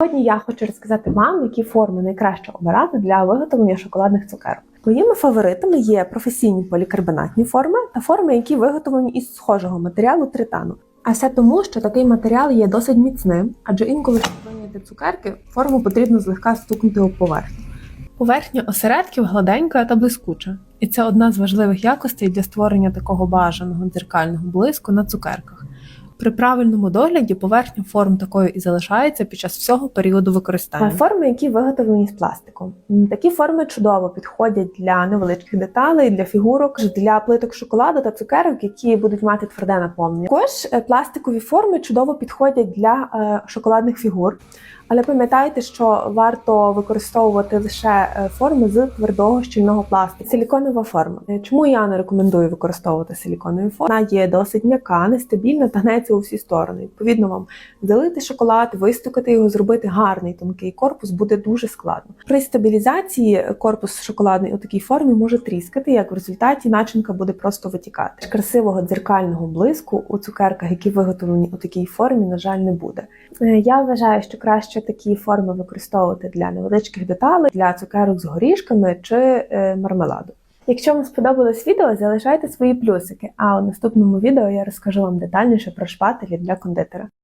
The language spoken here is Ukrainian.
Сьогодні я хочу розказати вам, які форми найкраще обирати для виготовлення шоколадних цукерок. Моїми фаворитами є професійні полікарбонатні форми та форми, які виготовлені із схожого матеріалу тритану. А все тому, що такий матеріал є досить міцним, адже інколи, щоб вийняти цукерки, форму потрібно злегка стукнути об поверхню. Поверхня осередків гладенька та блискуча, і це одна з важливих якостей для створення такого бажаного дзеркального блиску на цукерках. При правильному догляді поверхня форм такою і залишається під час всього періоду використання. Форми, які виготовлені з пластику. Такі форми чудово підходять для невеличких деталей, для фігурок, для плиток шоколаду та цукерок, які будуть мати тверде наповнення. Також е, пластикові форми чудово підходять для е, шоколадних фігур. Але пам'ятайте, що варто використовувати лише е, форми з твердого щільного пластику. Силіконова форма. Е, Чому я не рекомендую використовувати силіконові форми? Вона є досить м'яка, нестабільна та гнеться у всі сторони. Відповідно, вам залити шоколад, вистукати його, зробити гарний тонкий корпус буде дуже складно. При стабілізації корпус шоколадний у такій формі може тріскати, як в результаті начинка буде просто витікати. Красивого дзеркального блиску у цукерках, які виготовлені у такій формі, на жаль, не буде. Е, Я вважаю, що краще такі форми використовувати для невеличких деталей, для цукерок з горішками чи е, мармеладу. Якщо вам сподобалось відео, залишайте свої плюсики, а у наступному відео я розкажу вам детальніше про шпателі для кондитера.